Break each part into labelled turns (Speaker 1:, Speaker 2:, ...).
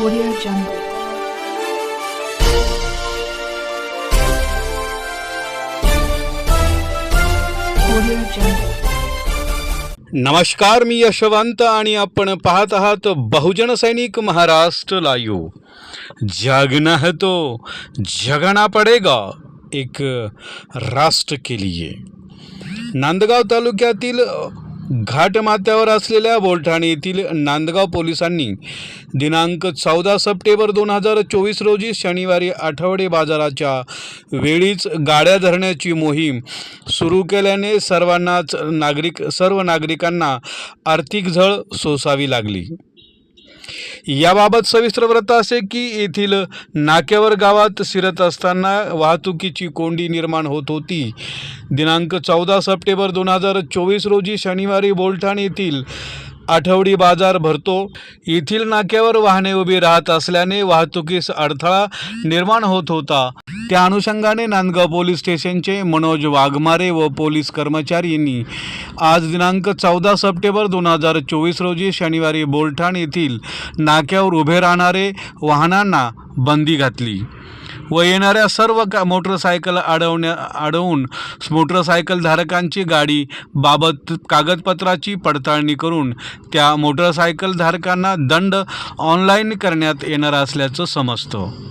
Speaker 1: Audio Jungle. Audio Jungle.
Speaker 2: नमस्कार मी यशवंत आणि आपण पाहत आहात बहुजन सैनिक महाराष्ट्र लाईव्ह जागना है तो जगना पडेगा एक राष्ट्र के लिए नांदगाव तालुक्यातील घाटमाथ्यावर असलेल्या बोलठाणे येथील नांदगाव पोलिसांनी दिनांक चौदा सप्टेंबर दोन हजार चोवीस रोजी शनिवारी आठवडे बाजाराच्या वेळीच गाड्या धरण्याची मोहीम सुरू केल्याने सर्वांनाच नागरिक सर्व नागरिकांना आर्थिक झळ सोसावी लागली. याबाबत सविस्तर वृत्त असे की येथील नाक्यावर गावात शिरत असताना वाहतुकीची कोंडी निर्माण होत होती. दिनांक चौदा सप्टेंबर दोन हजार चोवीस रोजी शनिवारी बोलठाण येथील आठवडी बाजार भरतो. येथील नाक्यावर वाहने उभी राहत असल्याने वाहतुकीस अडथळा निर्माण होत होता. त्या अनुषंगाने नांदगाव पोलीस स्टेशनचे मनोज वाघमारे व पोलीस कर्मचाऱ्यांनी आज दिनांक चौदा सप्टेंबर दोन हजार चोवीस रोजी शनिवारी बोलठाण येथील नाक्यावर उभे राहणारे वाहनांना बंदी घातली व येणाऱ्या सर्व का मोटरसायकल अडवण्या अडवून मोटरसायकल धारकांची गाडी बाबत कागदपत्राची पडताळणी करून त्या मोटरसायकल धारकांना दंड ऑनलाईन करण्यात येणार असल्याचं समजतं.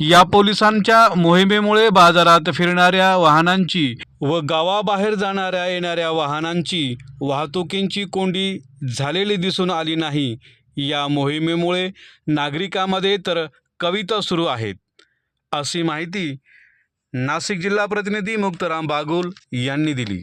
Speaker 2: या पोलिसांच्या मोहिमेमुळे बाजारात फिरणाऱ्या वाहनांची व गावाबाहेर जाणाऱ्या येणाऱ्या वाहनांची वाहतुकींची कोंडी झालेली दिसून आली नाही. या मोहिमेमुळे नागरिकांमध्ये तर कविता सुरू आहेत. अशी माहिती नाशिक जिल्हा प्रतिनिधी मुक्तराम बागुल यांनी दिली.